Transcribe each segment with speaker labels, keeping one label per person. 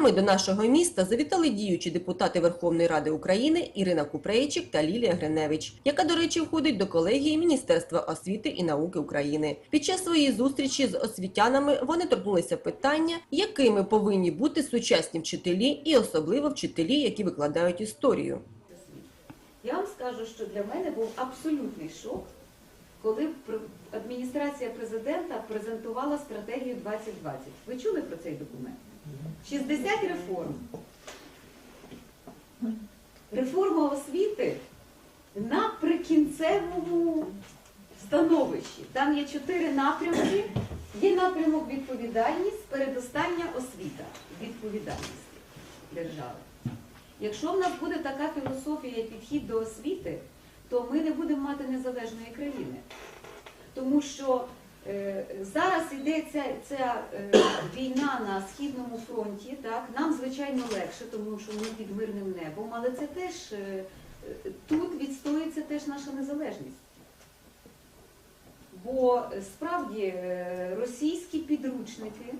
Speaker 1: Днями до нашого міста завітали діючі депутати Верховної Ради України Ірина Купрейчик та Лілія Гриневич, яка, до речі, входить до колегії Міністерства освіти і науки України. Під час своєї зустрічі з освітянами вони торкнулися питання, якими повинні бути сучасні вчителі, і особливо вчителі, які викладають історію.
Speaker 2: Я вам скажу, що для мене був абсолютний шок, коли адміністрація президента презентувала стратегію 2020. Ви чули про цей документ? 60 реформ. Реформа освіти на прикінцевому становищі. Там є чотири напрямки. Є напрямок відповідальність, передостання освіта. Відповідальність держави. Якщо в нас буде така філософія підхід до освіти, то ми не будемо мати незалежної країни. Тому що е, зараз йде ця, ця е, війна на східному фронті, так нам звичайно легше, тому що ми під мирним небом, але це теж е, тут відстоюється теж наша незалежність. Бо е, справді е, російські підручники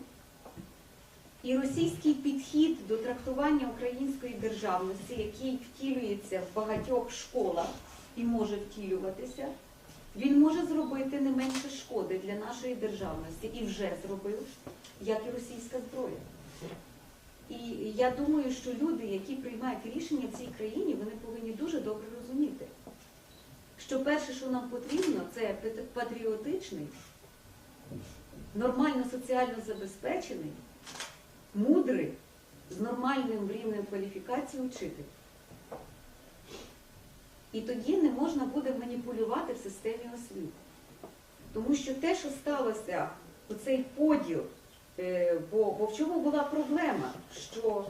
Speaker 2: і російський підхід до трактування української державності, який втілюється в багатьох школах і може втілюватися, він може зробити не менше шкоди для нашої державності і вже зробив, як і російська зброя. І я думаю, що люди, які приймають рішення в цій країні, вони повинні дуже добре розуміти, що перше, що нам потрібно, це патріотичний, нормально соціально забезпечений, мудрий, з нормальним рівнем кваліфікації учитель. І тоді не можна буде маніпулювати в системі освіти. Тому що те, що сталося, оцей поділ, е, бо, бо в чому була проблема, що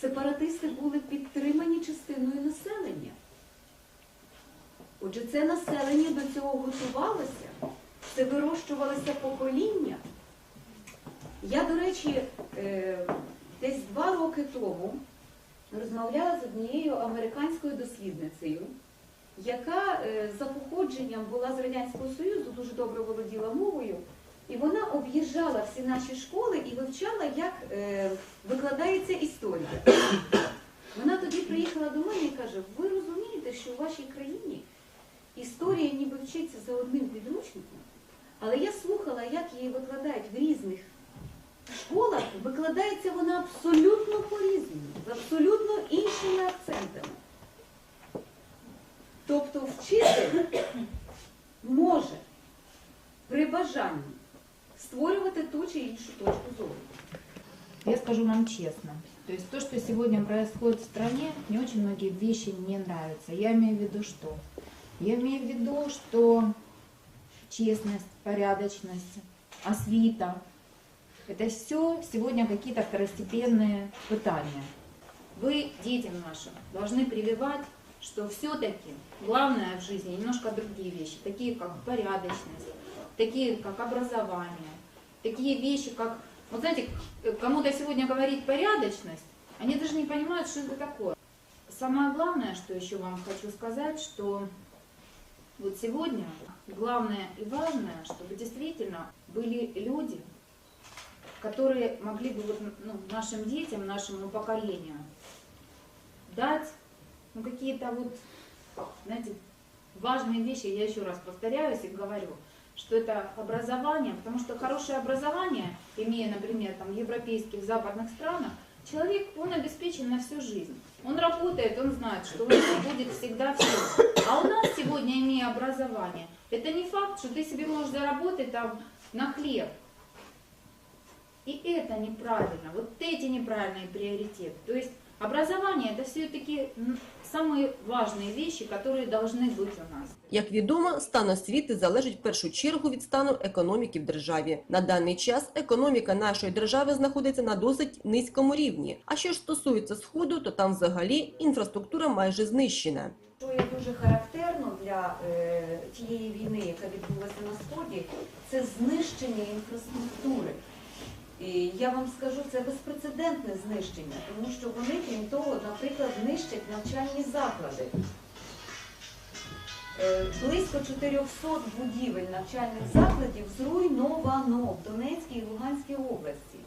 Speaker 2: сепаратисти були підтримані частиною населення. Отже, це населення до цього готувалося, це вирощувалося покоління. Я, до речі, е, десь два роки тому розмовляла з однією американською дослідницею, яка е, за походженням була з Радянського Союзу, дуже добре володіла мовою, і вона об'їжджала всі наші школи і вивчала, як е, викладається історія. Вона тоді приїхала до мене і каже: ви розумієте, що в вашій країні історія ніби вчиться за одним підручником, але я слухала, як її викладають в різних школах, викладається вона абсолютно по-різному, з абсолютно іншими акцентами. Тобто вчитель може при бажанні створювати ту чи іншу точку зору.
Speaker 3: Я скажу вам честно. То есть то, что сегодня происходит в стране, мне очень многие вещи не нравятся. Я имею в виду что? Я имею в виду, что честность, порядочность, освита, это все сегодня какие-то второстепенные пытания. Вы детям нашим должны прививать, что все-таки главное в жизни немножко другие вещи, такие как порядочность, такие как образование, такие вещи как вот знаете, кому-то сегодня говорить порядочность, они даже не понимают, что это такое. Самое главное, что еще вам хочу сказать, что вот сегодня главное и важное, чтобы действительно были люди, которые могли бы вот, ну, нашим детям, нашему поколению дать ну, какие-то вот, знаете, важные вещи, я еще раз повторяюсь и говорю, что это образование, потому что хорошее образование, имея, например, там, в европейских, западных странах, человек, он обеспечен на всю жизнь. Он работает, он знает, что у него будет всегда все. А у нас сегодня, имея образование, это не факт, что ты себе можешь заработать там на хлеб. И это неправильно, вот эти неправильные приоритеты. То есть образование это все-таки самые важные вещи, которые должны быть у нас.
Speaker 1: Як відомо, стан освіти залежить в першу чергу від стану економіки в державі. На даний час економіка нашої держави знаходиться на досить низькому рівні. А що ж стосується сходу, то там взагалі інфраструктура майже знищена.
Speaker 2: Що є дуже характерно для е, тієї війни, яка відбулася на сході, це знищення інфраструктури. І я вам скажу, це безпрецедентне знищення, тому що вони, крім того, наприклад, нищать навчальні заклади. Е, Близько 400 будівель навчальних закладів зруйновано в Донецькій і Луганській області.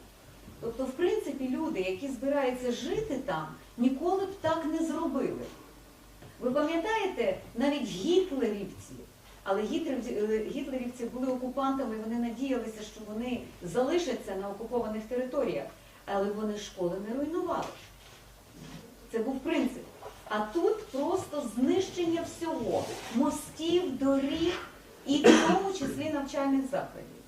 Speaker 2: Тобто, в принципі, люди, які збираються жити там, ніколи б так не зробили. Ви пам'ятаєте, навіть гітлерівці, але гітлерівці, е, були окупантами, вони надіялися, що вони залишаться на окупованих територіях, але вони школи не руйнували. Це був принцип. А тут просто знищення всього мостів, доріг і в тому числі навчальних закладів.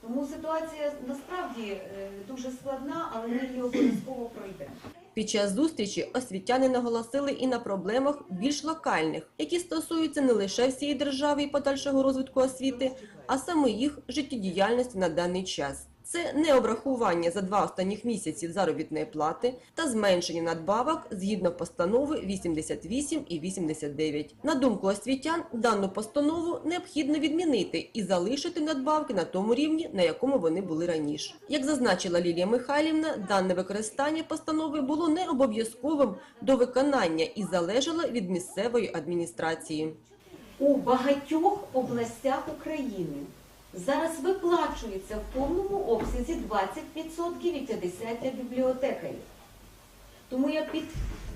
Speaker 2: Тому ситуація насправді е, дуже складна, але ми її обов'язково пройдемо.
Speaker 1: Під час зустрічі освітяни наголосили і на проблемах більш локальних, які стосуються не лише всієї держави і подальшого розвитку освіти, а саме їх життєдіяльності на даний час. Це не обрахування за два останніх місяців заробітної плати та зменшення надбавок згідно постанови 88 і 89. На думку освітян, дану постанову необхідно відмінити і залишити надбавки на тому рівні, на якому вони були раніше. Як зазначила Лілія Михайлівна, дане використання постанови було не обов'язковим до виконання і залежало від місцевої адміністрації.
Speaker 2: У багатьох областях України зараз виплачується в повному обсязі 20% і 50% для бібліотекарів. Тому я під,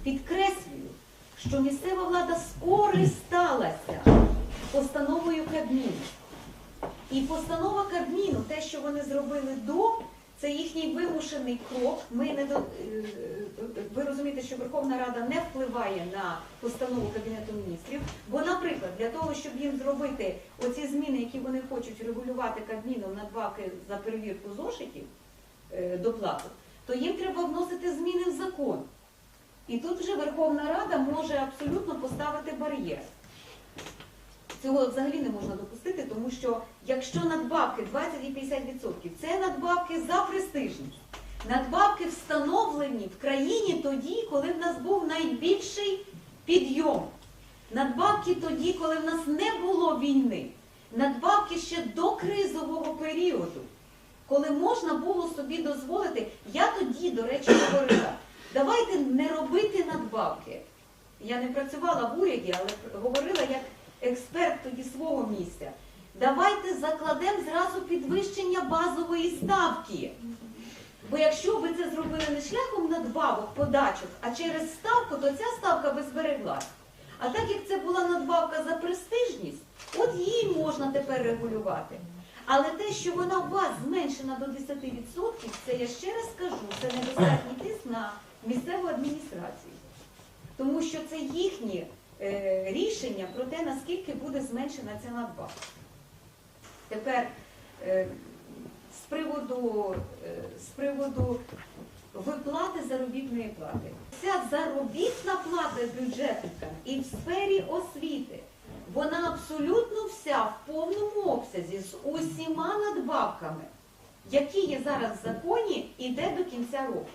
Speaker 2: підкреслюю, що місцева влада скористалася постановою Кабміну. І постанова Кабміну, те, що вони зробили до, це їхній вимушений крок. Ми не до... е, ви розумієте, що Верховна Рада не впливає на постанову Кабінету міністрів. Бо, наприклад, для того, щоб їм зробити оці зміни, які вони хочуть регулювати Кабміном надбавки за перевірку зошитів е, доплату, то їм треба вносити зміни в закон. І тут вже Верховна Рада може абсолютно поставити бар'єр. Цього взагалі не можна допустити, тому що якщо надбавки 20 і 50%, це надбавки за престижність. Надбавки встановлені в країні тоді, коли в нас був найбільший підйом. Надбавки тоді, коли в нас не було війни. Надбавки ще до кризового періоду, коли можна було собі дозволити. Я тоді, до речі, говорила, давайте не робити надбавки. Я не працювала в уряді, але говорила як експерт тоді свого місця. Давайте закладемо зразу підвищення базової ставки. Бо якщо ви це зробили не шляхом надбавок, подачок, а через ставку, то ця ставка би збереглась. А так як це була надбавка за престижність, от її можна тепер регулювати. Але те, що вона у вас зменшена до 10%, це я ще раз скажу, це недостатній тиск на місцеву адміністрацію. Тому що це їхні е, рішення про те, наскільки буде зменшена ця надбавка. Тепер е, з приводу, е, з приводу виплати заробітної плати. Ця заробітна плата бюджетника і в сфері освіти, вона абсолютно вся в повному обсязі з усіма надбавками, які є зараз в законі, іде до кінця року.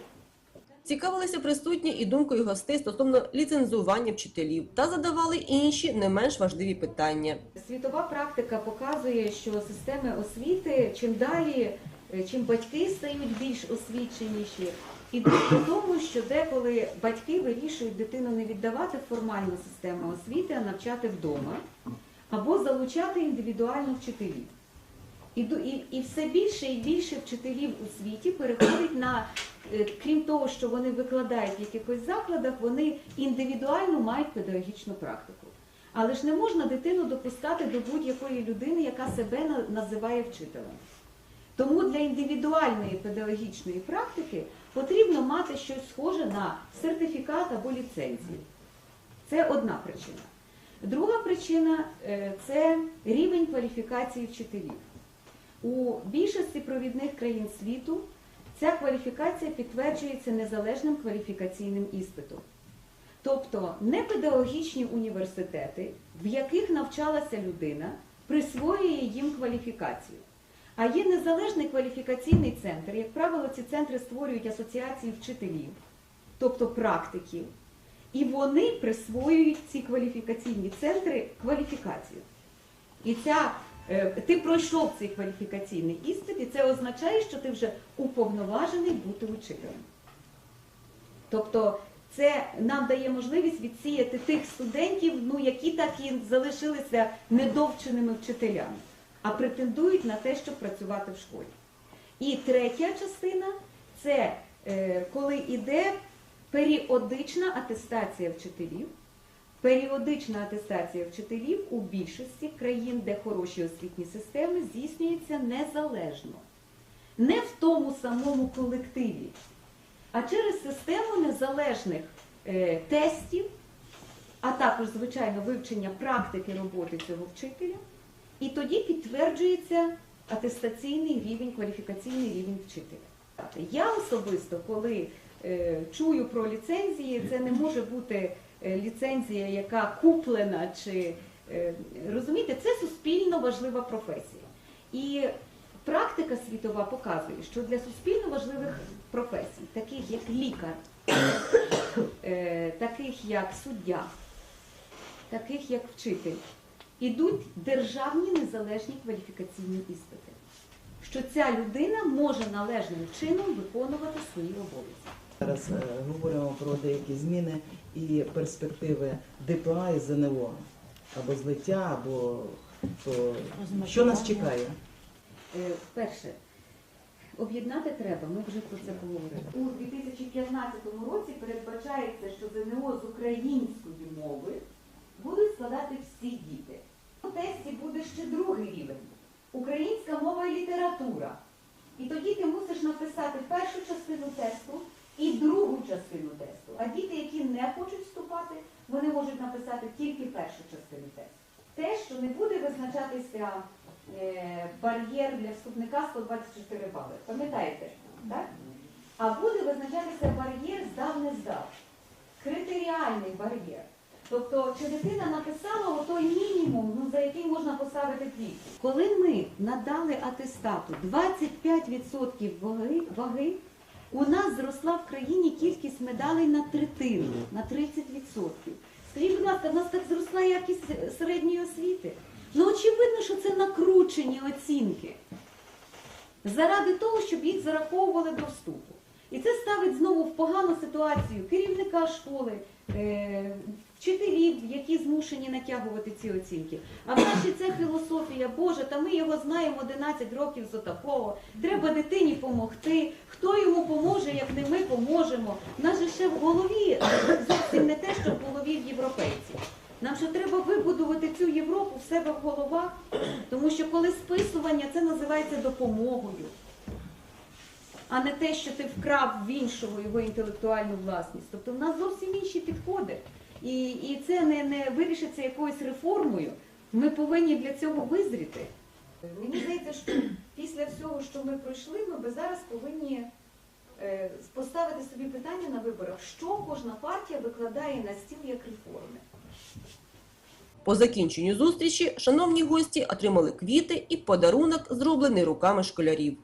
Speaker 1: Цікавилися присутні і думкою гостей стосовно ліцензування вчителів та задавали інші не менш важливі питання.
Speaker 2: Світова практика показує, що системи освіти чим далі, е, чим батьки стають більш освіченіші, ідуть до тому, що деколи батьки вирішують дитину не віддавати формальну систему освіти, а навчати вдома, або залучати індивідуально вчителів. І, і, і все більше і більше вчителів у світі переходять на, крім того, що вони викладають в якихось закладах, вони індивідуально мають педагогічну практику. Але ж не можна дитину допускати до будь-якої людини, яка себе називає вчителем. Тому для індивідуальної педагогічної практики потрібно мати щось схоже на сертифікат або ліцензію. Це одна причина. Друга причина е, це рівень кваліфікації вчителів. У більшості провідних країн світу ця кваліфікація підтверджується незалежним кваліфікаційним іспитом. Тобто не педагогічні університети, в яких навчалася людина, присвоює їм кваліфікацію. А є незалежний кваліфікаційний центр. Як правило, ці центри створюють асоціації вчителів, тобто практиків, і вони присвоюють ці кваліфікаційні центри кваліфікацію. І ця, ти пройшов цей кваліфікаційний іспит, і це означає, що ти вже уповноважений бути учителем. Тобто це нам дає можливість відсіяти тих студентів, ну, які так і залишилися недовченими вчителями, а претендують на те, щоб працювати в школі. І третя частина це е, коли йде періодична атестація вчителів. Періодична атестація вчителів у більшості країн, де хороші освітні системи, здійснюється незалежно. Не в тому самому колективі, а через систему незалежних е, тестів, а також, звичайно, вивчення практики роботи цього вчителя. І тоді підтверджується атестаційний рівень, кваліфікаційний рівень вчителя. Я особисто, коли е, чую про ліцензії, це не може бути ліцензія, яка куплена чи е, розумієте, це суспільно важлива професія. І практика світова показує, що для суспільно важливих професій, таких як лікар, е, таких як суддя, таких як вчитель, ідуть державні незалежні кваліфікаційні іспити. Що ця людина може належним чином виконувати свої обов'язки.
Speaker 4: Зараз е, говоримо про деякі зміни і перспективи ДПА і ЗНО або злиття, або то що нас чекає?
Speaker 2: Е, Перше, об'єднати треба, ми вже про це поговорили. У 2015 році передбачається, що ЗНО з української мови будуть складати всі діти. У тесті буде ще другий рівень українська мова і література. І тоді ти мусиш написати першу частину тесту і другу частину тесту. А діти, які не хочуть вступати, вони можуть написати тільки першу частину тесту. Те, що не буде визначатися е, бар'єр для вступника 124 бали. Пам'ятаєте? Так? А буде визначатися бар'єр здав не здав. Критеріальний бар'єр. Тобто, чи дитина написала той мінімум, ну, за який можна поставити двійку. Коли ми надали атестату 25% ваги, ваги, у нас зросла в країні кількість медалей на третину, на 30%. Скажіть, будь ласка, в нас так зросла якість середньої освіти. Ну, очевидно, що це накручені оцінки заради того, щоб їх зараховували до вступу. І це ставить знову в погану ситуацію керівника школи, е, вчителів, які змушені натягувати ці оцінки. А в нашій це філософія, Боже, та ми його знаємо 11 років з отакого. Треба дитині допомогти. Хто йому поможе, як не ми поможемо. У нас же ще в голові зовсім не те, що в голові в європейців. Нам ще треба вибудувати цю Європу в себе в головах, тому що коли списування це називається допомогою, а не те, що ти вкрав в іншого його інтелектуальну власність. Тобто в нас зовсім інші підходи. І, і це не, не вирішиться якоюсь реформою. Ми повинні для цього визріти. Мені здається, що після всього, що ми пройшли, ми би зараз повинні е, поставити собі питання на виборах, що кожна партія викладає на стіл як реформи.
Speaker 1: По закінченню зустрічі шановні гості отримали квіти і подарунок, зроблений руками школярів.